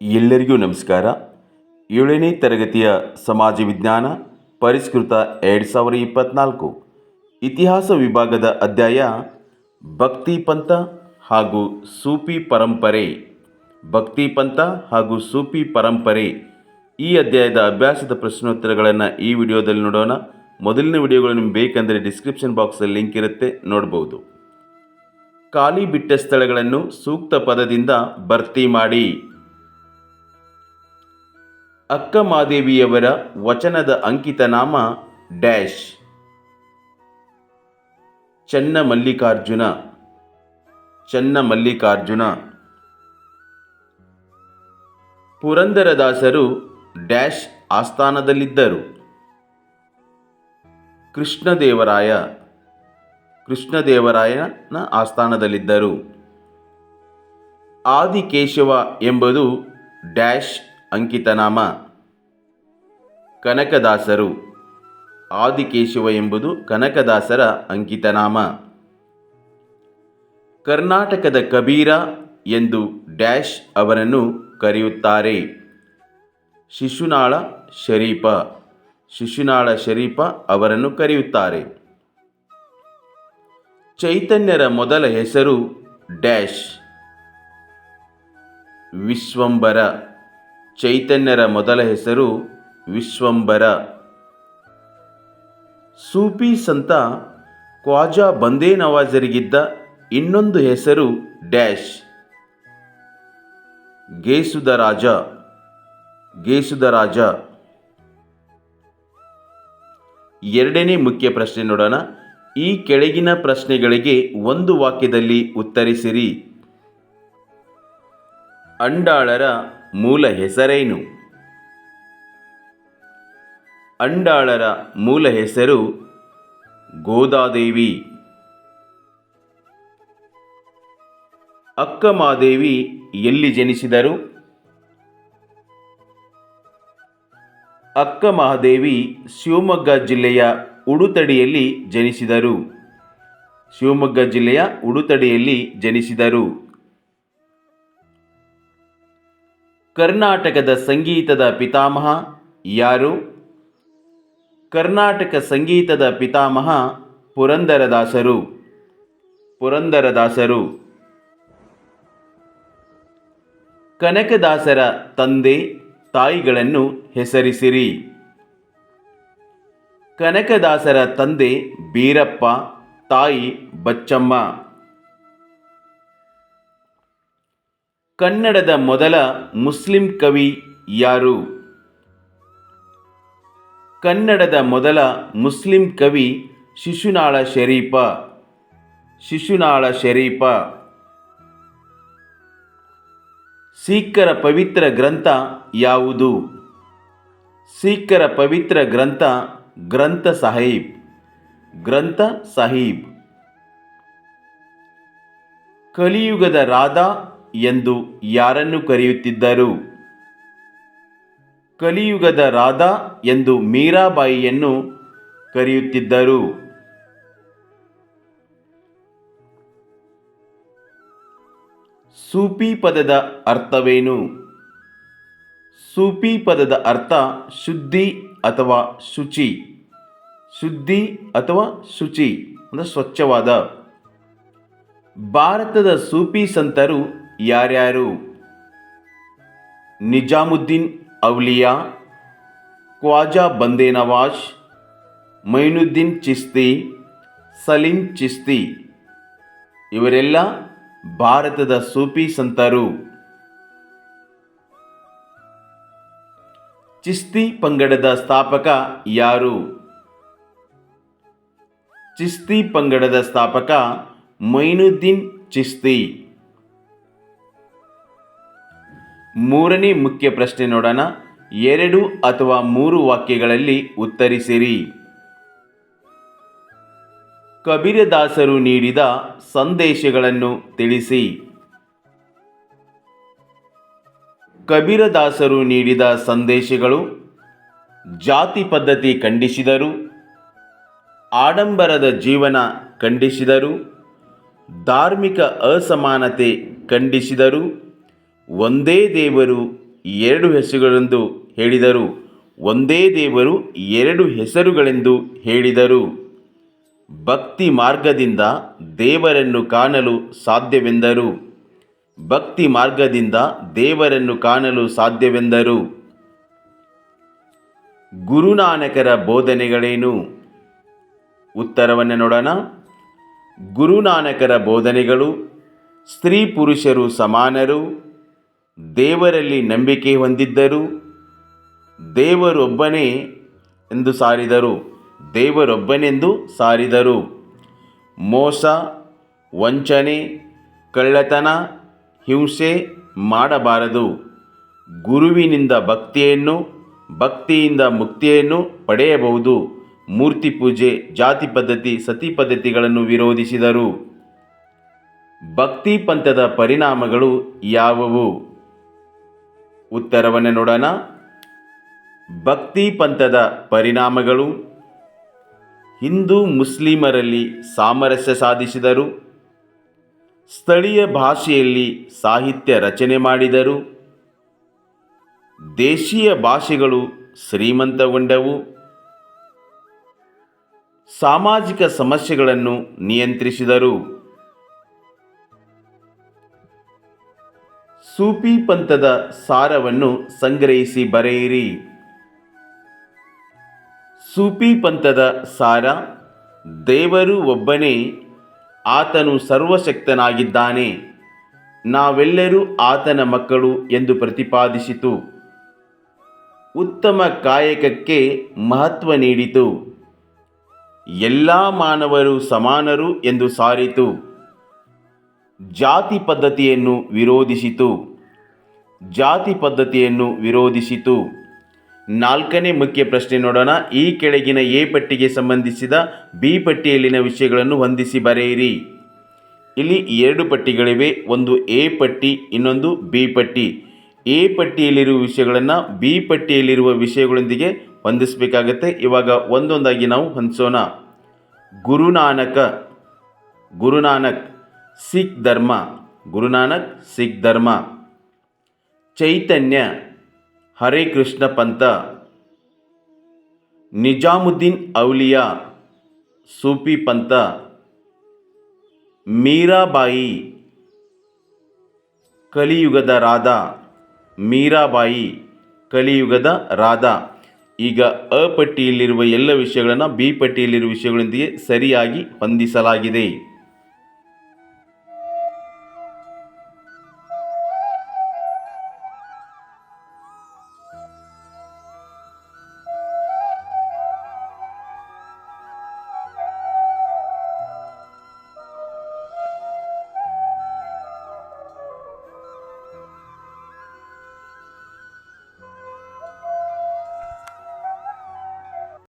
ಎಲ್ಲರಿಗೂ ನಮಸ್ಕಾರ. ಏಳನೇ ತರಗತಿಯ ಸಮಾಜ ವಿಜ್ಞಾನ ಪರಿಷ್ಕೃತ ಎರಡು ಸಾವಿರ ಇಪ್ಪತ್ತ್ನಾಲ್ಕು ಇತಿಹಾಸ ವಿಭಾಗದ ಅಧ್ಯಾಯ ಭಕ್ತಿ ಪಂಥ ಹಾಗೂ ಸೂಫಿ ಪರಂಪರೆ. ಭಕ್ತಿ ಪಂಥ ಹಾಗೂ ಸೂಫಿ ಪರಂಪರೆ. ಈ ಅಧ್ಯಾಯದ ಅಭ್ಯಾಸದ ಪ್ರಶ್ನೋತ್ತರಗಳನ್ನು ಈ ವಿಡಿಯೋದಲ್ಲಿ ನೋಡೋಣ. ಮೊದಲಿನ ವಿಡಿಯೋಗಳು ನಿಮ್ಗೆ ಬೇಕಂದರೆ ಡಿಸ್ಕ್ರಿಪ್ಷನ್ ಬಾಕ್ಸಲ್ಲಿ ಲಿಂಕ್ ಇರುತ್ತೆ, ನೋಡ್ಬೋದು. ಖಾಲಿ ಬಿಟ್ಟ ಸ್ಥಳಗಳನ್ನು ಸೂಕ್ತ ಪದದಿಂದ ಭರ್ತಿ ಮಾಡಿ. ಅಕ್ಕ ಮಾದೇವಿಯವರ ವಚನದ ಅಂಕಿತ ನಾಮ ಡ್ಯಾಶ್. ಚನ್ನ ಮಲ್ಲಿಕಾರ್ಜುನ ಚನ್ನ ಮಲ್ಲಿಕಾರ್ಜುನ ಪುರಂದರದಾಸರು ಡ್ಯಾಶ್ ಆಸ್ಥಾನದಲ್ಲಿದ್ದರು. ಕೃಷ್ಣದೇವರಾಯ. ಕೃಷ್ಣದೇವರಾಯನ ಆಸ್ಥಾನದಲ್ಲಿದ್ದರು. ಆದಿಕೇಶವ ಎಂಬುದು ಡ್ಯಾಶ್ ಅಂಕಿತನಾಮ. ಕನಕದಾಸರು. ಆದಿಕೇಶವ ಎಂಬುದು ಕನಕದಾಸರ ಅಂಕಿತನಾಮ. ಕರ್ನಾಟಕದ ಕಬೀರ ಎಂದು ಡ್ಯಾಶ್ ಅವರನ್ನು ಕರೆಯುತ್ತಾರೆ. ಶಿಶುನಾಳ ಶರೀಫ ಶಿಶುನಾಳ ಶರೀಫ ಅವರನ್ನು ಕರೆಯುತ್ತಾರೆ. ಚೈತನ್ಯರ ಮೊದಲ ಹೆಸರು ಡ್ಯಾಶ್. ವಿಶ್ವಂಬರ. ಚೈತನ್ಯರ ಮೊದಲ ಹೆಸರು ವಿಶ್ವಂಬರ. ಸೂಪಿ ಸಂತ ಖ್ವಾಜಾ ಬಂದೇ ನವಾಜರಿಗಿದ್ದ ಇನ್ನೊಂದು ಹೆಸರು ಡ್ಯಾಶ್. ಗೇಸುದ ರಾಜ ಗೇಸುದ ರಾಜ. ಎರಡನೇ ಮುಖ್ಯ ಪ್ರಶ್ನೆ ನೋಡೋಣ. ಈ ಕೆಳಗಿನ ಪ್ರಶ್ನೆಗಳಿಗೆ ಒಂದು ವಾಕ್ಯದಲ್ಲಿ ಉತ್ತರಿಸಿರಿ. ಅಂಡಾಳರ ಮೂಲ ಹೆಸರೇನು? ಅಂಡಾಳರ ಮೂಲ ಹೆಸರು ಗೋದಾದೇವಿ. ಅಕ್ಕಮಾದೇವಿ ಎಲ್ಲಿ ಜನಿಸಿದರು? ಅಕ್ಕ ಮಹಾದೇವಿ ಶಿವಮೊಗ್ಗ ಜಿಲ್ಲೆಯ ಉಡುತಡಿಯಲ್ಲಿ ಜನಿಸಿದರು. ಶಿವಮೊಗ್ಗ ಜಿಲ್ಲೆಯ ಉಡುತಡಿಯಲ್ಲಿ ಜನಿಸಿದರು. ಕರ್ನಾಟಕದ ಸಂಗೀತದ ಪಿತಾಮಹ ಯಾರು? ಕರ್ನಾಟಕ ಸಂಗೀತದ ಪಿತಾಮಹ ಪುರಂದರದಾಸರು. ಪುರಂದರದಾಸರು. ಕನಕದಾಸರ ತಂದೆ ತಾಯಿಗಳನ್ನು ಹೆಸರಿಸಿರಿ. ಕನಕದಾಸರ ತಂದೆ ಬೀರಪ್ಪ, ತಾಯಿ ಬಚ್ಚಮ್ಮ. ಕನ್ನಡದ ಮೊದಲ ಮುಸ್ಲಿಂ ಕವಿ ಯಾರು? ಕನ್ನಡದ ಮೊದಲ ಮುಸ್ಲಿಂ ಕವಿ ಶಿಶುನಾಳ ಶರೀಫ. ಶಿಶುನಾಳ ಶರೀಫ. ಸಿಖ್ಖರ ಪವಿತ್ರ ಗ್ರಂಥ ಯಾವುದು? ಸಿಖ್ಖರ ಪವಿತ್ರ ಗ್ರಂಥ ಗ್ರಂಥ ಸಾಹೀಬ್. ಗ್ರಂಥ ಸಾಹೀಬ್. ಕಲಿಯುಗದ ರಾಧಾ ಎಂದು ಯಾರನ್ನು ಕರೆಯುತ್ತಿದ್ದರು? ಕಲಿಯುಗದ ರಾಧಾ ಎಂದು ಮೀರಾಬಾಯಿಯನ್ನು ಕರೆಯುತ್ತಿದ್ದರು. ಸೂಪಿ ಪದದ ಅರ್ಥವೇನು? ಸೂಪಿ ಪದದ ಅರ್ಥ ಶುದ್ಧಿ ಅಥವಾ ಶುಚಿ. ಶುದ್ಧಿ ಅಥವಾ ಶುಚಿ ಅಂದರೆ ಸ್ವಚ್ಛವಾದ. ಭಾರತದ ಸೂಪಿ ಸಂತರು ಯಾರ್ಯಾರು? ನಿಜಾಮುದ್ದೀನ್ ಅವ್ಲಿಯಾ ಖ್ವಾಜಾ ಬಂದೇ ನವಾಜ್, ಮೈನುದ್ದೀನ್ ಚಿಸ್ತಿ, ಸಲೀಂ ಚಿಸ್ತಿ ಇವರೆಲ್ಲ ಭಾರತದ ಸೂಫಿ ಸಂತರು. ಚಿಸ್ತಿ ಪಂಗಡದ ಸ್ಥಾಪಕ ಯಾರು? ಚಿಸ್ತಿ ಪಂಗಡದ ಸ್ಥಾಪಕ ಮೈನುದ್ದೀನ್ ಚಿಸ್ತಿ. ಮೂರನೇ ಮುಖ್ಯ ಪ್ರಶ್ನೆ ನೋಡೋಣ. ಎರಡು ಅಥವಾ ಮೂರು ವಾಕ್ಯಗಳಲ್ಲಿ ಉತ್ತರಿಸಿರಿ. ಕಬೀರದಾಸರು ನೀಡಿದ ಸಂದೇಶಗಳನ್ನು ತಿಳಿಸಿ. ಕಬೀರದಾಸರು ನೀಡಿದ ಸಂದೇಶಗಳು ಜಾತಿ ಪದ್ಧತಿ ಖಂಡಿಸಿದರು. ಆಡಂಬರದ ಜೀವನ ಖಂಡಿಸಿದರು. ಧಾರ್ಮಿಕ ಅಸಮಾನತೆ ಖಂಡಿಸಿದರು. ಒಂದೇ ದೇವರು ಎರಡು ಹೆಸರುಗಳೆಂದು ಹೇಳಿದರು. ಒಂದೇ ದೇವರು ಎರಡು ಹೆಸರುಗಳೆಂದು ಹೇಳಿದರು. ಭಕ್ತಿ ಮಾರ್ಗದಿಂದ ದೇವರನ್ನು ಕಾಣಲು ಸಾಧ್ಯವೆಂದರು. ಭಕ್ತಿ ಮಾರ್ಗದಿಂದ ದೇವರನ್ನು ಕಾಣಲು ಸಾಧ್ಯವೆಂದರು. ಗುರುನಾನಕರ ಬೋಧನೆಗಳೇನು? ಉತ್ತರವನ್ನು ನೋಡೋಣ. ಗುರುನಾನಕರ ಬೋಧನೆಗಳು, ಸ್ತ್ರೀ ಪುರುಷರು ಸಮಾನರು ದೇವರಲ್ಲಿ ನಂಬಿಕೆ ಹೊಂದಿದ್ದರು. ದೇವರೊಬ್ಬನೇ ಎಂದು ಸಾರಿದರು. ದೇವರೊಬ್ಬನೆಂದು ಸಾರಿದರು. ಮೋಸ, ವಂಚನೆ, ಕಳ್ಳತನ, ಹಿಂಸೆ ಮಾಡಬಾರದು. ಗುರುವಿನಿಂದ ಭಕ್ತಿಯನ್ನು, ಭಕ್ತಿಯಿಂದ ಮುಕ್ತಿಯನ್ನು ಪಡೆಯಬಹುದು. ಮೂರ್ತಿ ಪೂಜೆ, ಜಾತಿ ಪದ್ಧತಿ, ಸತಿ ಪದ್ಧತಿಗಳನ್ನು ವಿರೋಧಿಸಿದರು. ಭಕ್ತಿ ಪಂಥದ ಪರಿಣಾಮಗಳು ಯಾವುವು? ಉತ್ತರವನ್ನು ನೋಡೋಣ. ಭಕ್ತಿ ಪಂಥದ ಪರಿಣಾಮಗಳು. ಹಿಂದೂ ಮುಸ್ಲಿಮರಲ್ಲಿ ಸಾಮರಸ್ಯ ಸಾಧಿಸಿದರು. ಸ್ಥಳೀಯ ಭಾಷೆಯಲ್ಲಿ ಸಾಹಿತ್ಯ ರಚನೆ ಮಾಡಿದರು. ದೇಶೀಯ ಭಾಷೆಗಳು ಶ್ರೀಮಂತಗೊಂಡವು. ಸಾಮಾಜಿಕ ಸಮಸ್ಯೆಗಳನ್ನು ನಿಯಂತ್ರಿಸಿದರು. ಸೂಫಿ ಪಂಥದ ಸಾರವನ್ನು ಸಂಗ್ರಹಿಸಿ ಬರೆಯಿರಿ. ಸೂಫಿ ಪಂಥದ ಸಾರ, ದೇವರು ಒಬ್ಬನೇ, ಆತನು ಸರ್ವಶಕ್ತನಾಗಿದ್ದಾನೆ. ನಾವೆಲ್ಲರೂ ಆತನ ಮಕ್ಕಳು ಎಂದು ಪ್ರತಿಪಾದಿಸಿತು. ಉತ್ತಮ ಕಾಯಕಕ್ಕೆ ಮಹತ್ವ ನೀಡಿತು. ಎಲ್ಲ ಮಾನವರು ಸಮಾನರು ಎಂದು ಸಾರಿತು. ಜಾತಿ ಪದ್ಧತಿಯನ್ನು ವಿರೋಧಿಸಿತು. ಜಾತಿ ಪದ್ಧತಿಯನ್ನು ವಿರೋಧಿಸಿತು. ನಾಲ್ಕನೇ ಮುಖ್ಯ ಪ್ರಶ್ನೆ ನೋಡೋಣ. ಈ ಕೆಳಗಿನ ಎ ಪಟ್ಟಿಗೆ ಸಂಬಂಧಿಸಿದ ಬಿ ಪಟ್ಟಿಯಲ್ಲಿನ ವಿಷಯಗಳನ್ನು ಹೊಂದಿಸಿ ಬರೆಯಿರಿ. ಇಲ್ಲಿ ಎರಡು ಪಟ್ಟಿಗಳಿವೆ. ಒಂದು ಎ ಪಟ್ಟಿ, ಇನ್ನೊಂದು ಬಿ ಪಟ್ಟಿ. ಎ ಪಟ್ಟಿಯಲ್ಲಿರುವ ವಿಷಯಗಳನ್ನು ಬಿ ಪಟ್ಟಿಯಲ್ಲಿರುವ ವಿಷಯಗಳೊಂದಿಗೆ ಹೊಂದಿಸಬೇಕಾಗತ್ತೆ. ಇವಾಗ ಒಂದೊಂದಾಗಿ ನಾವು ಹೊಂದಿಸೋಣ. ಗುರುನಾನಕ, ಗುರುನಾನಕ್ ಸಿಖ್ ಧರ್ಮ. ಗುರುನಾನಕ್ ಸಿಖ್ ಧರ್ಮ. ಚೈತನ್ಯ ಹರೇ ಕೃಷ್ಣ ಪಂಥ. ನಿಜಾಮುದ್ದೀನ್ ಔಲಿಯಾ ಸೂಫಿ ಪಂಥ. ಮೀರಾಬಾಯಿ ಕಲಿಯುಗದ ರಾಧಾ. ಮೀರಾಬಾಯಿ ಕಲಿಯುಗದ ರಾಧಾ. ಈಗ ಅ ಪಟ್ಟಿಯಲ್ಲಿರುವ ಎಲ್ಲ ವಿಷಯಗಳನ್ನು ಬಿ ಪಟ್ಟಿಯಲ್ಲಿರುವ ವಿಷಯಗಳೊಂದಿಗೆ ಸರಿಯಾಗಿ ಹೊಂದಿಸಲಾಗಿದೆ.